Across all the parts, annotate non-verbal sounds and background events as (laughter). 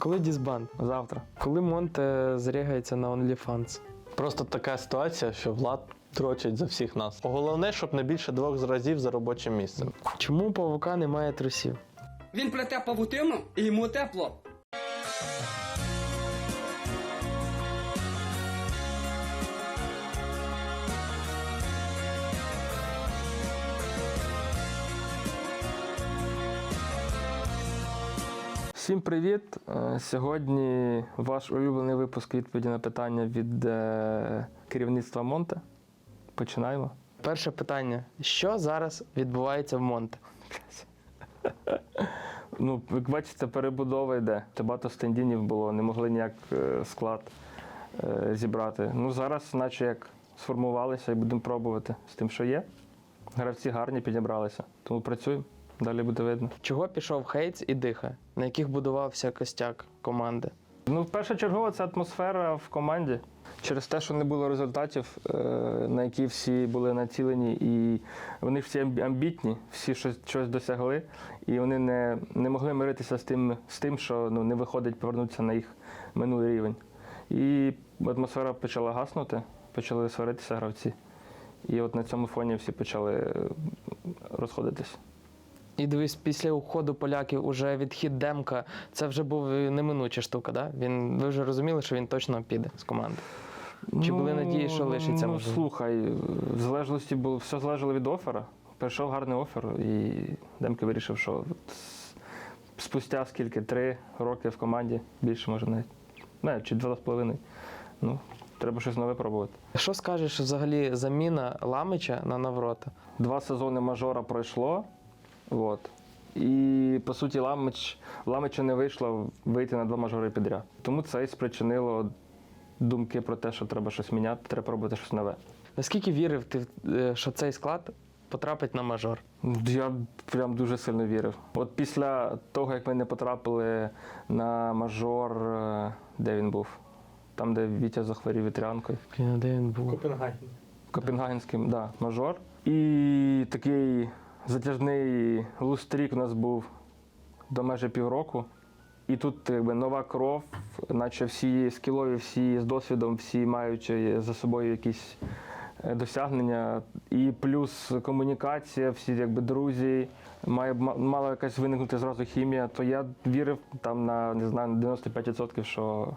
Коли дізбан? Завтра. Коли Монте зрягається на OnlyFans? Просто така ситуація, що влад трочить за всіх нас. Головне, щоб не більше двох разів за робочим місцем. Чому у павука немає трусів? Він плете павутину і йому тепло. Всім привіт! Е, Сьогодні ваш улюблений випуск відповіді на питання від е, керівництва Монте. Починаємо. Перше питання: що зараз відбувається в Монте? (laughs) Ну, як бачите, перебудова йде. Багато стендінів було, не могли ніяк е, склад зібрати. Ну, зараз, наче як сформувалися і будемо пробувати з тим, що є. Гравці гарні підібралися. Тому працюємо. Далі буде видно. Чого пішов Хейтс і Диха, на яких будувався костяк команди? Ну, першочергово це атмосфера в команді. Через те, що не було результатів, е, на які всі були націлені, і вони всі амбітні, всі щось, щось досягли, і вони не, не могли миритися з тим, з тим, що ну, не виходить повернутися на їх минулий рівень. І атмосфера почала гаснути, почали сваритися гравці. І от на цьому фоні всі почали е, розходитись. І дивись, після уходу поляків уже відхід Демка, це вже був неминуча штука, да? Він, ви вже розуміли, що він точно піде з команди. Чи були надії, що лишиться, Ну, можливо? слухай, в залежності було, все залежало від оффера. Прийшов гарний офер, і Демко вирішив, що спустя скільки, три роки в команді, більше може навіть. Не, чи два з половиною. Ну, треба щось нове пробувати. Що скажеш взагалі заміна Ламича на Наврота? Два сезони мажора пройшло. От. І по суті, Ламич, Ламичу не вийшло вийти на два мажори підряд. Тому це і спричинило думки про те, що треба щось міняти, треба пробувати щось нове. Наскільки вірив ти, е, що цей склад потрапить на мажор? Я прям дуже сильно вірив. От після того, як ми не потрапили на мажор, е, де він був? Там, де Вітя захворів вітрянкою. Де він був? Копенгагенським, да, мажор. І такий затяжний лустрік у нас був до майже півроку. І тут якби, нова кров, наче всі скілові, всі з досвідом, всі маючи за собою якісь е, досягнення. І плюс комунікація, всі якби друзі, має ма- мала якась виникнути зразу хімія, то я вірив там на не знаю, на 95%, що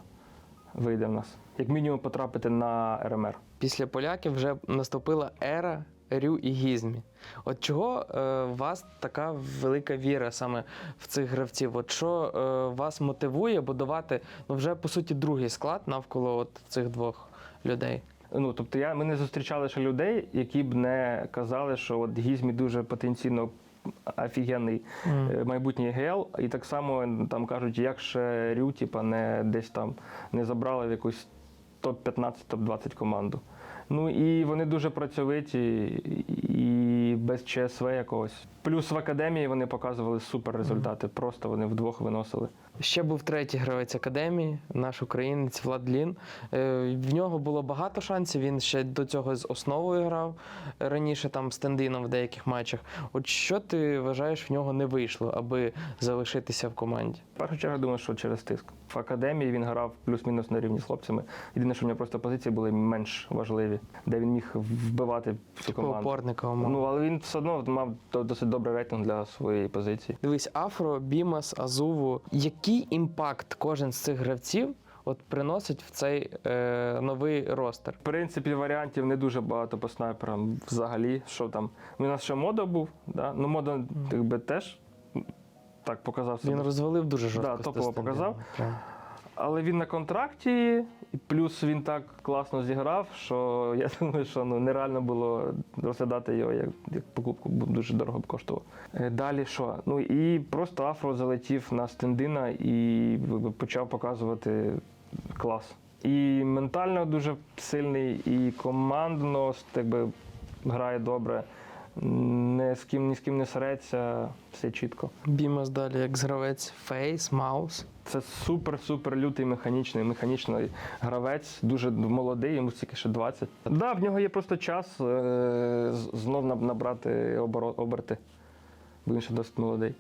вийде в нас. Як мінімум потрапити на РМР. Після поляків вже наступила ера Рю і Гізмі. От чого е, у вас така велика віра саме в цих гравців? От що е, вас мотивує будувати ну, вже по суті другий склад навколо от цих двох людей? Ну, тобто я, ми не зустрічали ще людей, які б не казали, що от Гізмі дуже потенційно офігенний е, майбутній ГЛ. І так само там кажуть, як ще Рю, типа, не десь там не забрали в якусь топ-15, топ-20 команду. Ну і вони дуже працьовиті і без ЧСВ якогось. Плюс в академії вони показували супер результати. Просто вони вдвох виносили. Ще був третій гравець академії, наш українець Влад Лін. Е, В нього було багато шансів. Він ще до цього з основою грав раніше там стендином в деяких матчах. От що ти вважаєш, в нього не вийшло, аби залишитися в команді? В першу чергу, думаю, що через тиск. В академії він грав плюс-мінус на рівні з хлопцями. Єдине, що в нього просто позиції були менш важливі, де він міг вбивати всю команду. Опорника. Ну, але він все одно мав досить добрий рейтинг для своєї позиції. Дивись, Афро, Бімас, Азуву. Який імпакт кожен з цих гравців от приносить в цей е, новий ростер? В принципі, варіантів не дуже багато по снайперам взагалі. Що там? У нас ще модо був, да? ну модо якби теж так показав себе. Він розвалив дуже жорстко. Да, топово показав. Прям. Але він на контракті, і плюс він так класно зіграв, що (laughs) я думаю, що ну, нереально було розглядати його як, як покупку, бо дуже дорого б коштував. Е, Далі що? Ну і просто Афро залетів на стендина і почав показувати клас. І ментально дуже сильний, і командно якби, грає добре. Не з ким ні з ким не сареться, все чітко. Бімас далі, як гравець, Фейс, Маус. Це супер-супер лютий механічний, механічний гравець, дуже молодий, йому стільки ще 20. Так, да, в нього є просто час е, знов набрати оборо- оберти, бо він ще досить молодий.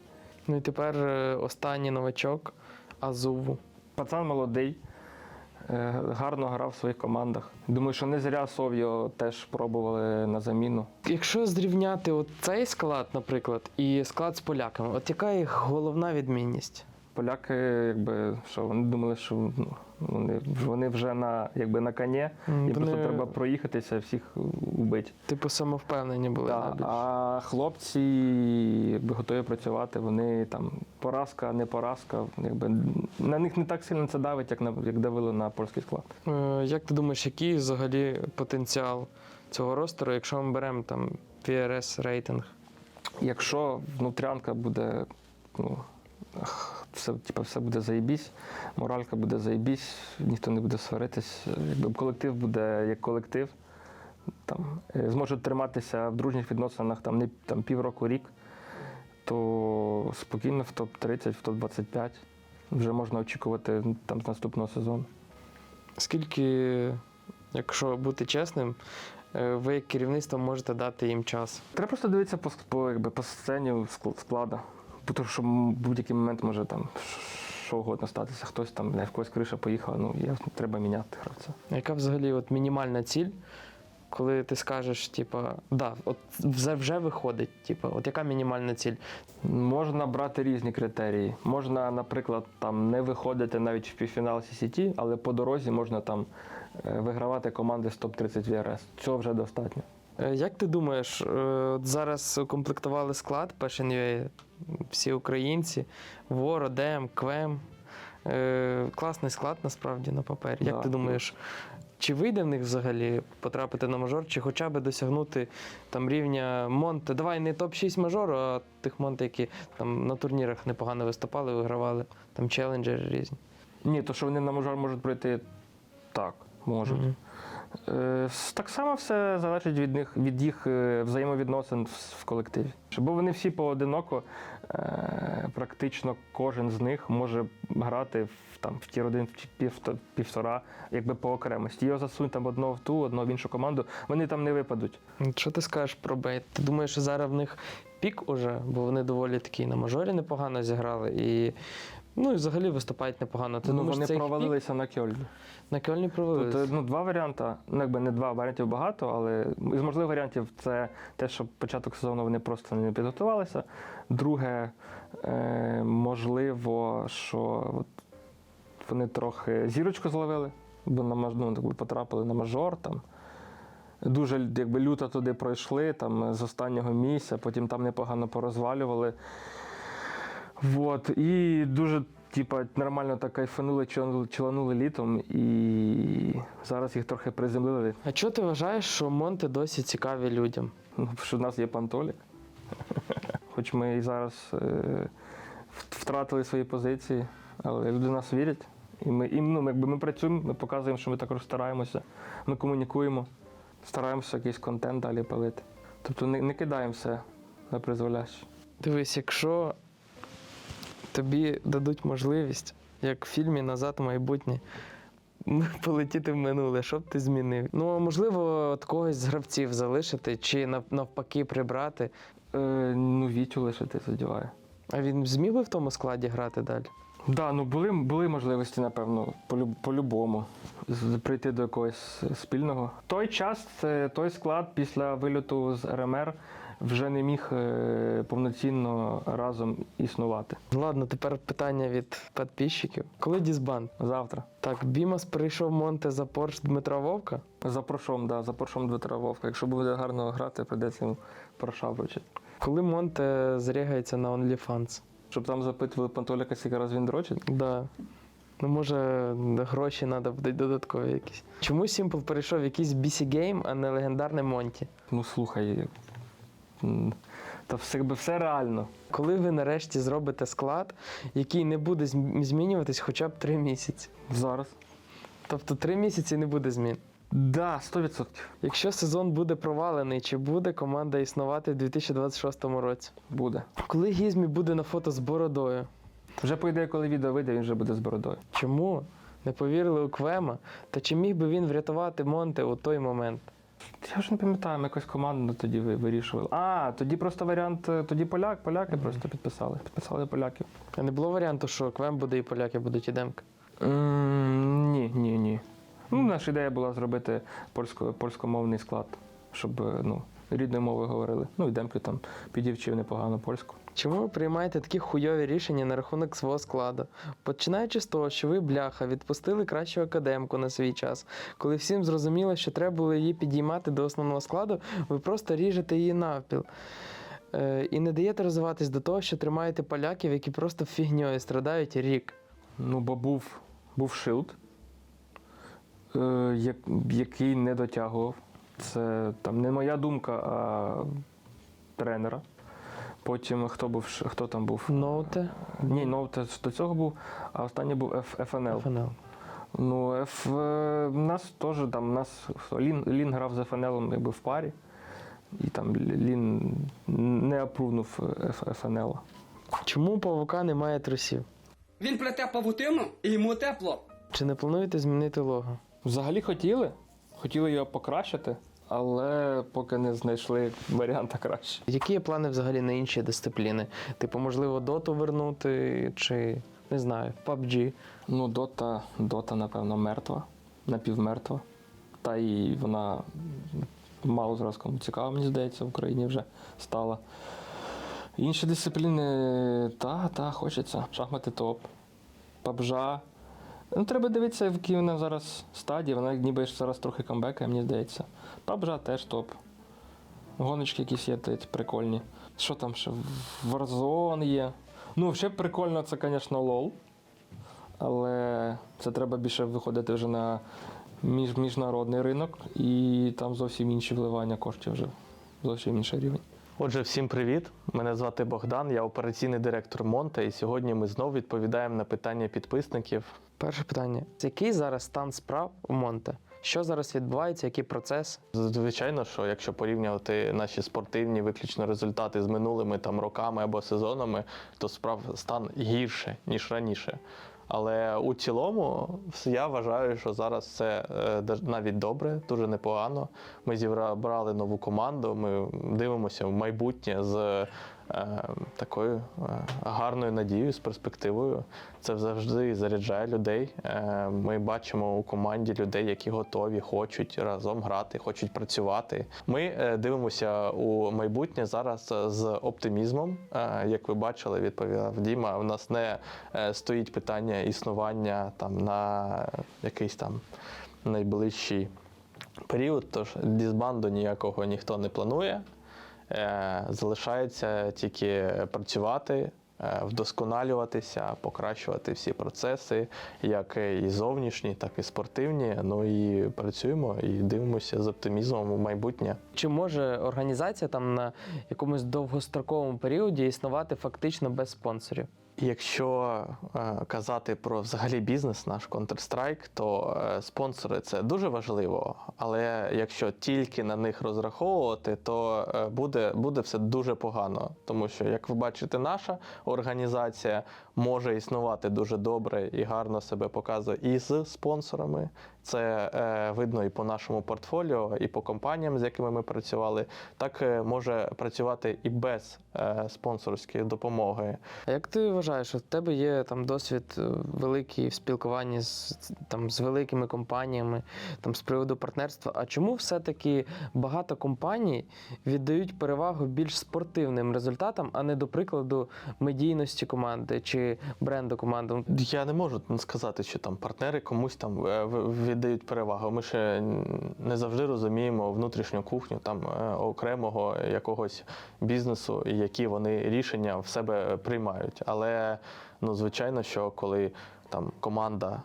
Ну і тепер е, останній новачок Азуву. Пацан молодий, гарно грав в своїх командах. Думаю, що не зря Сов'ю теж пробували на заміну. Якщо зрівняти от цей склад, наприклад, і склад з поляками, от яка їх головна відмінність? Поляки, якби що вони думали, що ну, вони, вони вже на якби на коні, М, їм просто треба проїхатися, всіх убити. Типу самовпевнені були. Да, а хлопці якби, готові працювати, вони там поразка, не поразка. Якби, на них не так сильно це давить, як, на, як давило на польський склад. Е, Як ти думаєш, який взагалі потенціал цього ростеру, якщо ми беремо там PRS рейтинг? Якщо внутрянка буде, ну, все, типу, все буде заєбісь, моралька буде заєбісь, ніхто не буде сваритись. Якби колектив буде як колектив, там, е, зможуть триматися в дружніх відносинах там, не там, півроку рік, то спокійно в топ-30, в топ-25 вже можна очікувати там, з наступного сезону. Скільки, якщо бути чесним, е, ви як керівництво можете дати їм час? Треба просто дивитися по, по, якби, по сцені ск- склада. Бо Тому що в будь-який момент може там що угодно статися. Хтось там не в когось криша поїхала, ну ясно, треба міняти гравця. Яка взагалі от мінімальна ціль, коли ти скажеш, типа, да, от вже, вже виходить, типа, от яка мінімальна ціль? Можна брати різні критерії. Можна, наприклад, там не виходити навіть в півфінал CCT, але по дорозі можна там е, вигравати команди з топ-30 ВРС. Цього вже достатньо. Е, Як ти думаєш, е, зараз укомплектували склад Passion UA, всі українці, Воро, Дем, Квем. Е, Класний склад насправді на папері. Як Да. ти думаєш, чи вийде в них взагалі потрапити на мажор, чи хоча б досягнути там рівня Монте? Давай не топ-6 мажору, а тих Монте, які там на турнірах непогано виступали, вигравали, там челенджери різні. Ні, то що вони на мажор можуть пройти так, можуть. Е, с- Так само все залежить від них, від їх е, взаємовідносин в, колективі. Бо вони всі поодиноко, е, практично кожен з них може грати в, там, в тір один, півтора, якби по окремості. Його засунуть там одного в ту, одного в іншу команду, вони там не випадуть. Що ти скажеш про Бейт? Ти думаєш, що зараз в них пік уже, бо вони доволі такі на мажорі непогано зіграли і. Ну і взагалі виступають непогано. Ти ну, думаєш, вони це їх пік? провалилися на Кьольні. На Кьольні Тут провалилися. е, ну, два варіанти. Ну, якби не два варіантів багато, але із можливих варіантів це те, що початок сезону вони просто не підготувалися. Друге, е, можливо, що от вони трохи зірочку зловили, бо на маж- ну, якби потрапили на мажор там. Дуже якби, люто туди пройшли там, з останнього місця, потім там непогано порозвалювали. Вот. І дуже типа, нормально так кайфанули, чиланули- чиланули літом, і зараз їх трохи приземлили. А чого ти вважаєш, що Монте досі цікаві людям? Ну, (laughs) що в нас є пантолік. (laughs) Хоч ми і зараз е, втратили свої позиції, але люди в нас вірять. І ми, і, ну, якби ми працюємо, ми показуємо, що ми також стараємося, ми комунікуємо, стараємося якийсь контент далі палити. Тобто не, не кидаємо все на призволяще. Дивись, якщо тобі дадуть можливість, як в фільмі Назад в майбутнє, (laughs) полетіти в минуле, що б ти змінив? Ну, а можливо, от когось з гравців залишити чи навпаки прибрати. Е, ну, Вітю лишити задіває. А він зміг би в тому складі грати далі? Да, ну були, були можливості, напевно, по-любому прийти до якогось спільного. Той час, це той склад після вильоту з РМР вже не міг е, повноцінно разом існувати. Ну, Ладно, тепер питання від підписчиків. Коли дізбан? Завтра. Так, Бімас прийшов Монте за Порш Дмитра Вовка. За Прошом, да, за Прошом Дмитра Вовка. Якщо буде гарно грати, прийдеться йому Проша вручити. Коли Монте зрягається на OnlyFans? Щоб там запитували Пантоліка, скільки раз він дрочить. Да. Ну, може, гроші треба будуть додаткові якісь. Чому Сімпл перейшов в якийсь BC Game, а не легендарний Монті? Ну слухай. Та все, якби все реально. Коли ви нарешті зробите склад, який не буде змінюватись хоча б три місяці. Зараз. Тобто три місяці не буде змін. Да, 100%. Якщо сезон буде провалений, чи буде команда існувати в 2026 році? Буде. Коли Гізмі буде на фото з бородою? Вже по ідеї, коли відео вийде, він вже буде з бородою. Чому не повірили у Квема? Та чи міг би він врятувати Монте у той момент? Я вже не пам'ятаю, ми якось команду тоді вирішували. А, тоді просто варіант, е, тоді поляк, поляки просто підписали. Підписали поляків. А не було варіанту, що Квем буде і поляки будуть і Демка? М, Ні, ні, ні. Ну, наша ідея була зробити польсько, польськомовний склад, щоб е, ну, рідною мовою говорили. Ну, і Демки там підівчив непогано польську. Чому ви приймаєте такі хуйові рішення на рахунок свого складу? Починаючи з того, що ви, бляха, відпустили кращу академку на свій час, коли всім зрозуміло, що треба було її підіймати до основного складу, ви просто ріжете її навпіл. Е, і не даєте розвиватись до того, що тримаєте поляків, які просто фігньою страдають рік. Ну, бо був, був шилд, е, як, який не дотягував. Це там не моя думка, а тренера. Потім хто був хто там був? Ноуте, Ні, ж до цього був, а останній був F- FNL. ФНЛ. Ну, F, е, нас теж там, нас Лін, Лін грав з FNL якби в парі. І там Лін не апрувнув F- FNL. Чому у павука немає трусів? Він плете павутину і йому тепло. Чи не плануєте змінити лого? Взагалі хотіли, хотіли його покращити, але поки не знайшли варіанта краще. Які є плани взагалі на інші дисципліни? Типу, можливо, доту вернути, чи не знаю, PUBG? Ну, Дота, Дота, напевно, мертва, напівмертва. Та і вона мало зараз кому цікава, мені здається, в Україні вже стала. Інші дисципліни, та, та, хочеться. Шахмати топ. Пабжа. Ну, треба дивитися, в якій вона зараз стадії. Вона ніби зараз трохи камбекає, мені здається. Пабжа теж топ. Гоночки якісь є прикольні. Що там ще? Warzone є. Ну, ще прикольно, це, звісно, лол. Але це треба більше виходити вже на між, міжнародний ринок, і там зовсім інші вливання коштів вже зовсім інший рівень. Отже, всім привіт! Мене звати Богдан, я операційний директор Монте, і сьогодні ми знову відповідаємо на питання підписників. Перше питання: який зараз стан справ у Монте? Що зараз відбувається, які процеси? Звичайно, що якщо порівнювати наші спортивні виключно результати з минулими там роками або сезонами, то справ стан гірше ніж раніше. Але у цілому я вважаю, що зараз це е, навіть добре, дуже непогано. Ми зібрали нову команду. Ми дивимося в майбутнє з такою е, гарною надією, з перспективою. Це завжди заряджає людей. Е, Ми бачимо у команді людей, які готові, хочуть разом грати, хочуть працювати. Ми е, дивимося у майбутнє зараз е, з оптимізмом. Е, Як ви бачили, відповідав Діма. У нас не е, стоїть питання існування там на якийсь там найближчий період. Тож дізбанду ніякого ніхто не планує. Е, Залишається тільки працювати, е, вдосконалюватися, покращувати всі процеси, як і зовнішні, так і спортивні. Ну і працюємо і дивимося з оптимізмом у майбутнє. Чи може організація там на якомусь довгостроковому періоді існувати фактично без спонсорів? Якщо е, казати про взагалі бізнес, наш Counter-Strike, то е, спонсори це дуже важливо. Але якщо тільки на них розраховувати, то е, буде, буде все дуже погано. Тому що, як ви бачите, наша організація може існувати дуже добре і гарно себе показує і з спонсорами. Це е, видно і по нашому портфоліо, і по компаніям, з якими ми працювали. Так е, може працювати і без е, спонсорської допомоги. А як ти вважаєш, в тебе є там досвід е, великий в спілкуванні з там з великими компаніями, там з приводу партнерства? А чому все-таки багато компаній віддають перевагу більш спортивним результатам, а не до прикладу медійності команди чи бренду команди? Я не можу сказати, що там партнери комусь там е, в- віддають перевагу. Ми ще не завжди розуміємо внутрішню кухню там е, окремого якогось бізнесу, які вони рішення в себе приймають. Але ну, звичайно, що коли там команда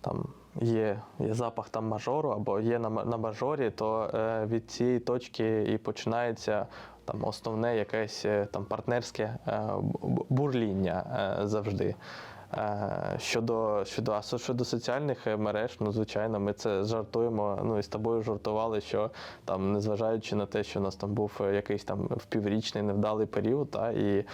там. Є, є запах там мажору або є на, на мажорі, то е, від цієї точки і починається там основне якесь е, там партнерське е, бурління е, завжди. Е, Щодо, щодо, а щодо соціальних е, мереж, ну звичайно, ми це жартуємо. Ну і з тобою жартували, що там, незважаючи на те, що у нас там був е, якийсь там впіврічний невдалий період, та, і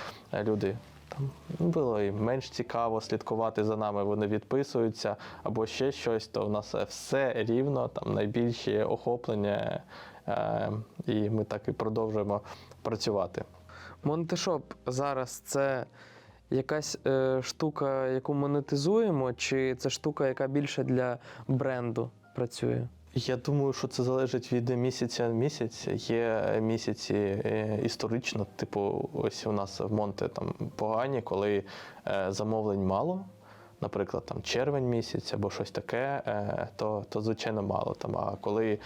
люди. Там ну, було і менш цікаво слідкувати за нами, вони відписуються або ще щось, то в нас все рівно, там найбільші охоплення, е, і ми так і продовжуємо працювати. Монтешоп зараз це якась е, штука, яку монетизуємо, чи це штука, яка більше для бренду працює? Я думаю, що це залежить від місяця на місяць. Є місяці е, історично, типу, ось у нас в Монте там погані, коли е, замовлень мало. Наприклад, там червень місяць або щось таке, е, то, то звичайно мало. Там, а коли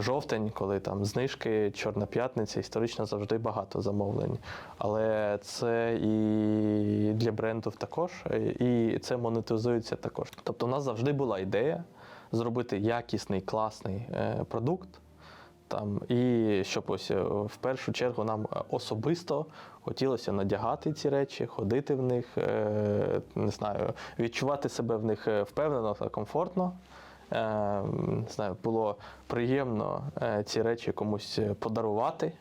жовтень, коли там знижки, Чорна п'ятниця, історично завжди багато замовлень. Але це і для брендів також, і це монетизується також. Тобто, у нас завжди була ідея зробити якісний, класний е, продукт. Там, і щоб ось е, в першу чергу нам особисто хотілося надягати ці речі, ходити в них, е, не знаю, відчувати себе в них впевнено та комфортно. Е, не знаю, було приємно е, ці речі комусь подарувати.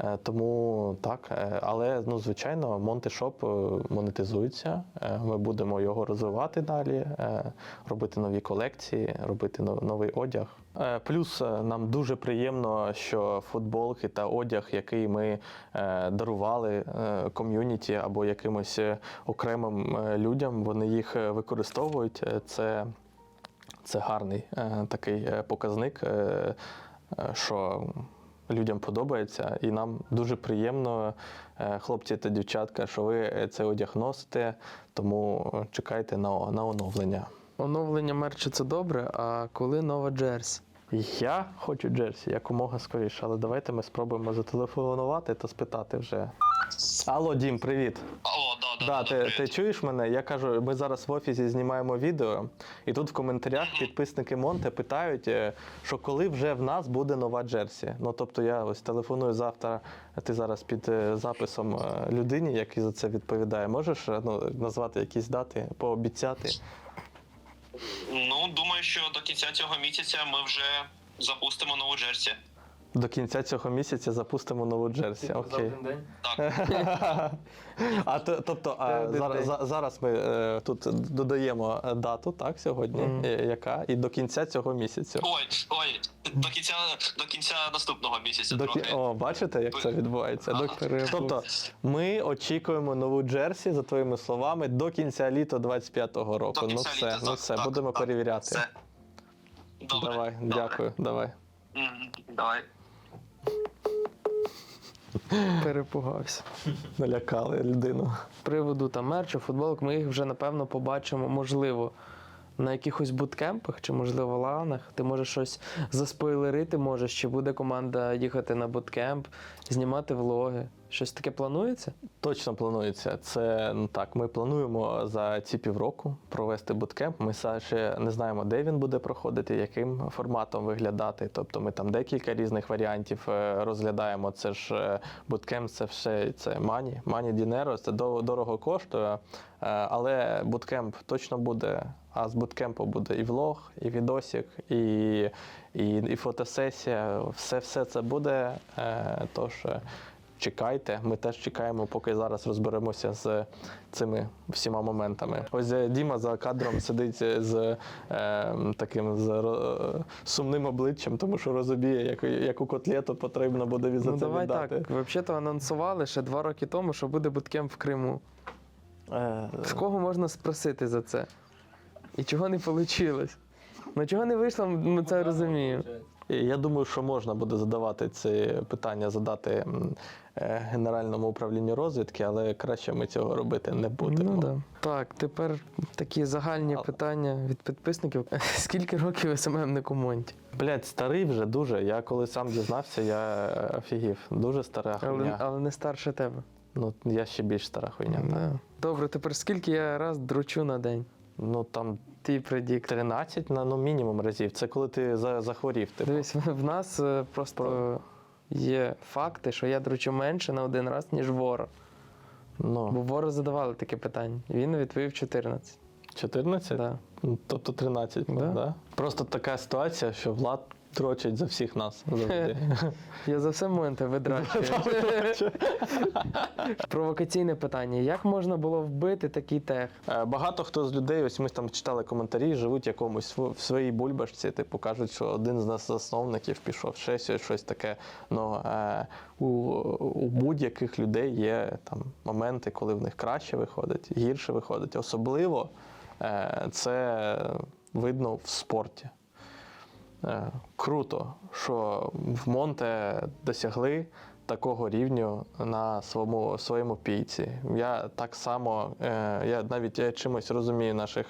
Е, Тому так, але ну, звичайно, Монтишоп монетизується. Ми будемо його розвивати далі, робити нові колекції, робити нов- новий одяг. Плюс нам дуже приємно, що футболки та одяг, який ми дарували ком'юніті або якимось окремим людям, вони їх використовують. Це, це гарний е, такий е, показник, е, що людям подобається, і нам дуже приємно, хлопці та дівчатка, що ви це одяг носите, тому чекайте на, на оновлення. Оновлення мерчу це добре, а коли нова джерсі? Я хочу Джерсі якомога скоріше, але давайте ми спробуємо зателефонувати та спитати вже. Алло, Дім, привіт. Алло, да, да, Да, да, ти, привіт. ти чуєш мене? Я кажу, ми зараз в офісі знімаємо відео, і тут в коментарях підписники Монте питають, е, що коли вже в нас буде нова Джерсі. Ну тобто я ось телефоную завтра, ти зараз під е, записом е, людині, який за це відповідає. Можеш ну, назвати якісь дати, пообіцяти? Ну, думаю, що до кінця цього місяця ми вже запустимо нову Джерсі. До кінця цього місяця запустимо нову Джерсі. Окей. день. (laughs) А то, тобто а, зараз, за- зараз ми е, тут додаємо е, дату, так, сьогодні, е, яка, і до кінця цього місяця. ой, ой, до кінця, до кінця наступного місяця До трохи. кі... О, бачите, як це відбувається? До... Тобто, ми очікуємо нову Джерсі, за твоїми словами, до кінця літа 25-го року. До ну кінця все, літа, ну так, все, так, будемо так, перевіряти. Все. Добре, давай, добре. дякую, давай. Мгм, Давай. Перепугався. (laughs) Налякали людину. З приводу там мерчу, футболок, ми їх вже напевно побачимо, можливо, на якихось буткемпах чи, можливо, ланах. Ти можеш щось заспойлерити, можеш, чи буде команда їхати на буткемп, знімати влоги. Щось таке планується? Точно планується. Це ну так. Ми плануємо за ці півроку провести буткемп. Ми ще не знаємо, де він буде проходити, яким форматом виглядати. Тобто ми там декілька різних варіантів е, розглядаємо. Це ж е, буткемп, це все це мані, мані дінеро, це до- дорого коштує. Е, Але буткемп точно буде. А з буткемпу буде і влог, і відосик, і, і, і фотосесія. Все, все це буде. Е, Тож. е, Чекайте, ми теж чекаємо, поки зараз розберемося з цими всіма моментами. Ось е, Діма за кадром сидить з е, таким з сумним обличчям, тому що розуміє, яку, яку котлету потрібно буде за ну це давай віддати. так. Взагалі-то анонсували ще два роки тому, що буде буткемп в Криму. Е, В кого можна спросити за це? І чого не вийшло? Ну чого не вийшло, ми це розуміємо. я думаю, що можна буде задавати ці питання, задати е, Генеральному управлінню розвідки, але краще ми цього робити не будемо. Ну, да. Так, тепер такі загальні Але- питання від підписників. (laughs) Скільки років СММнику Монті? Блять, старий вже дуже. Я коли сам дізнався, я е, офігів. Дуже стара хуйня. але не старше тебе. Ну, я ще більш стара хуйня. Да. Добре, тепер скільки я раз дручу на день? Ну там Ти придік 13 на ну, мінімум разів. Це коли ти за, захворів. Типу. Дивись, в нас е, просто є факти, що я дручу менше на один раз, ніж вора. Бо Ну, вору задавали таке питання. Він відповів 14. 14? Да. Ну, Тобто 13, Да. да. Да? Просто така ситуація, що Влад Трочать за всіх нас завжди. (laughs) Я за все моменти видрачую. (laughs) Провокаційне питання: як можна було вбити такий тех? Е, Багато хто з людей, ось ми там читали коментарі, живуть якомусь в своїй бульбашці. Типу кажуть, що один з нас засновників пішов ще щось, щось таке. Ну е, у, у будь-яких людей є там моменти, коли в них краще виходить, гірше виходить. Особливо е, це видно в спорті. Е, Круто, що в Монте досягли такого рівню на своєму, своєму пійці. Я так само, е, я навіть е, чимось розумію наших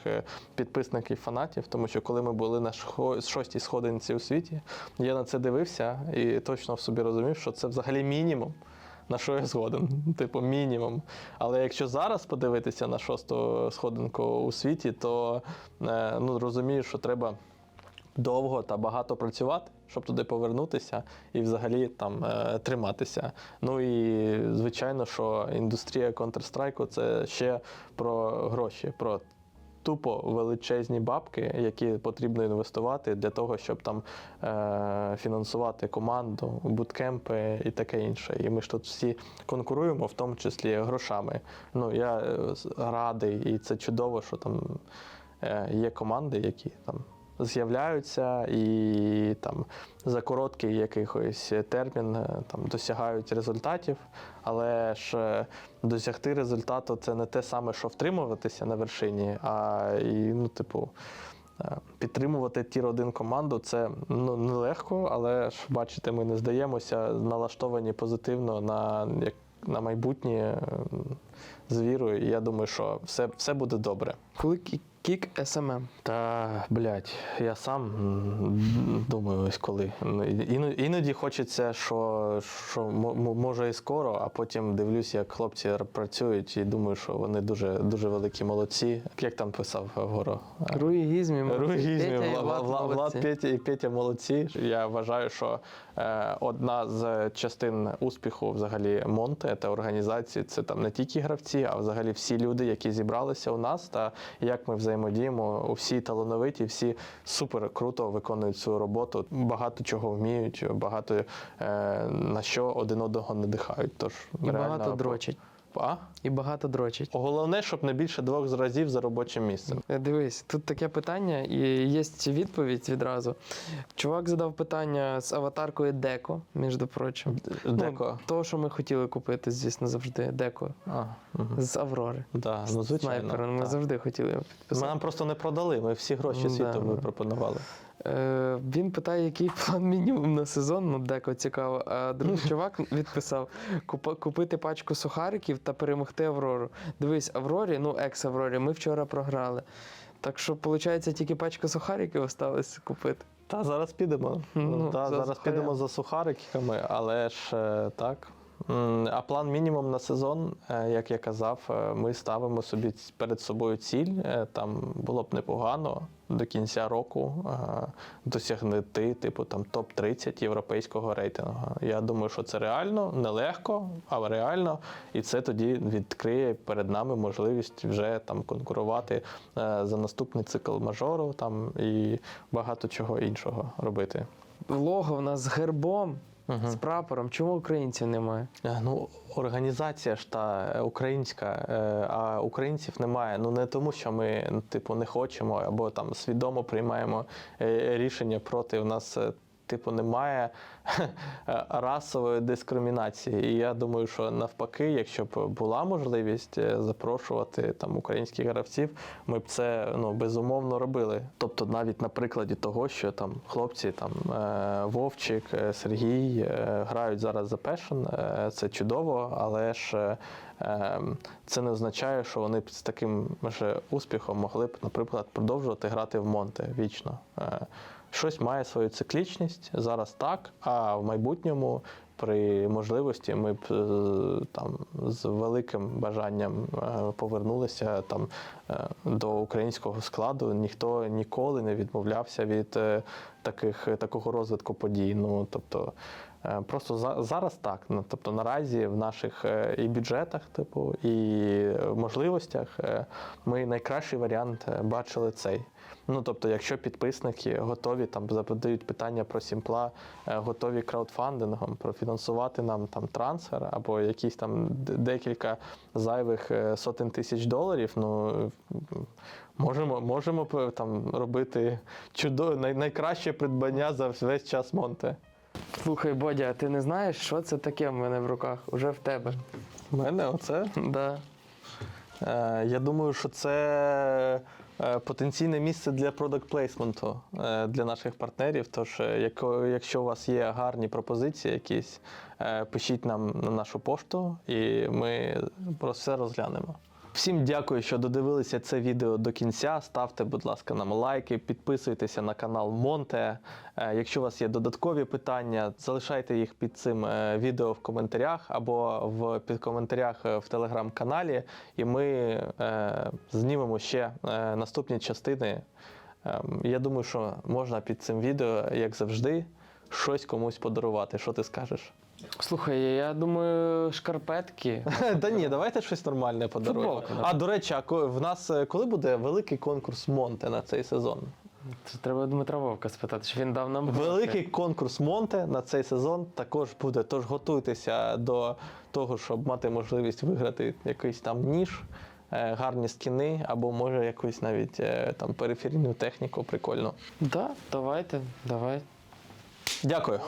підписників, фанатів, тому що коли ми були на шостій сходинці у світі, я на це дивився і точно в собі розумів, що це взагалі мінімум. На що я згоден? Типу, мінімум. Але якщо зараз подивитися на шосту сходинку у світі, то ну, розумію, що треба довго та багато працювати, щоб туди повернутися і взагалі там е, триматися. Ну і звичайно, що індустрія Counter-Strike це ще про гроші, про тупо величезні бабки, які потрібно інвестувати для того, щоб там е, фінансувати команду, буткемпи і таке інше. І ми ж тут всі конкуруємо, в тому числі грошами. Ну я е, радий, і це чудово, що там е, є команди, які там з'являються і там за короткий якийсь термін е, там досягають результатів. Але ж е, досягти результату це не те саме, що втримуватися на вершині, а і, ну, типу. е, Підтримувати тір 1 команду це ну нелегко, але ж бачите, ми не здаємося, налаштовані позитивно на, як, на майбутнє з вірою. І я думаю, що все, все буде добре. Коли кік СММ? Та блядь, я сам думаю, ось коли. Іноді хочеться, що, що мо- мо- може і скоро, а потім дивлюсь, як хлопці працюють, і думаю, що вони дуже дуже великі молодці. Як там писав Горо? Руї Гізмі, молодці. Ругізмі, Петя і Влад. Петя і Петя молодці. Я вважаю, що е, одна з частин успіху взагалі Монте та організації це там не тільки гравці, а взагалі всі люди, які зібралися у нас, та як ми взаємодіємо. Всі талановиті, всі супер круто виконують свою роботу, багато чого вміють, багато е, на що один одного надихають. Тож І реально- багато дрочать. А? І багато дрочать. Головне, щоб не більше двох разів за робочим місцем. Е, Дивись, тут таке питання, і є відповідь відразу. Чувак задав питання з аватаркою Деко, між прочим. Деко. Ну, того, що ми хотіли купити, звісно, завжди. Деко. А, угу. З Аврори. Да, ну, звичайно. Снайпером. Ми так. завжди хотіли його Ми нам просто не продали, ми всі гроші світу да. випропонували. Е, він питає, який план (laughs) мінімум на сезон. Ну, деко цікаво. А другий (laughs) чувак відписав: купити пачку сухариків та перемогти Аврору. Дивись, Аврорі, ну екс-Аврорі, ми вчора програли. Так що, виходить, тільки пачка сухариків осталось купити. Та зараз підемо. Ну, Та, за зараз сухарями. підемо за сухариками, але ж е, так. А план мінімум на сезон, е, як я казав, е, ми ставимо собі перед собою ціль. е, Там було б непогано до кінця року досягнути, типу, там топ-30 європейського рейтингу. Я думаю, що це реально, нелегко, але реально. І це тоді відкриє перед нами можливість вже там конкурувати за наступний цикл мажору там і багато чого іншого робити. Лого в нас з гербом, Мгм. з прапором. Чому українців немає? Е, Ну, організація ж та е, українська, е, а українців немає. Ну не тому, що ми типу не хочемо або там свідомо приймаємо рішення проти. У нас типу немає (laughs) расової дискримінації. І я думаю, що навпаки, якщо б була можливість е, запрошувати там українських гравців, ми б це ну безумовно робили. Тобто, навіть на прикладі того, що там хлопці, там е, Вовчик, е, Сергій грають зараз за Пешен, це чудово, але ж е, е, це не означає, що вони з таким же успіхом могли б, наприклад, продовжувати грати в Монте вічно. Щось має свою циклічність зараз так, а в майбутньому при можливості ми б е, там з великим бажанням е, повернулися там е, до українського складу. Ніхто ніколи не відмовлявся від таких такого розвитку подій. Ну тобто. Е, Просто за, зараз так. Ну, тобто наразі в наших е, і бюджетах, типу, і можливостях е, ми найкращий варіант бачили цей. Ну тобто, якщо підписники готові там задають питання про сімпла, готові краудфандингом профінансувати нам там трансфер або якісь там декілька зайвих сотень тисяч доларів, ну можемо, можемо там робити чудо, най, найкраще придбання за весь час Монте. Слухай, Бодя, а ти не знаєш, що це таке в мене в руках? Уже в тебе. У мене оце. Да. Е, Я думаю, що це е, потенційне місце для продакт плейсменту е, для наших партнерів. Тож, е, яко- якщо у вас є гарні пропозиції якісь, е, пишіть нам на нашу пошту, і ми про все розглянемо. Всім дякую, що додивилися це відео до кінця. Ставте, будь ласка, нам лайки, підписуйтеся на канал Монте. Е, Якщо у вас є додаткові питання, залишайте їх під цим е, відео в коментарях або в під коментарях е, в телеграм-каналі, і ми е, знімемо ще наступні частини. Ем, Я думаю, що можна під цим відео, як завжди, щось комусь подарувати. Що ти скажеш? Слухай, я думаю, шкарпетки. (laughs) Та ні, давайте щось нормальне подаруємо. Футболку. А до речі, а ко- в нас е, коли буде великий конкурс Монте на цей сезон? Це треба Дмитра Вовка спитати, чи він дав нам. Великий конкурс Монте на цей сезон також буде. Тож готуйтеся до того, щоб мати можливість виграти якийсь там ніж, е, гарні скіни, або може якусь навіть е, там периферійну техніку прикольну. Да, давайте, давай. Дякую.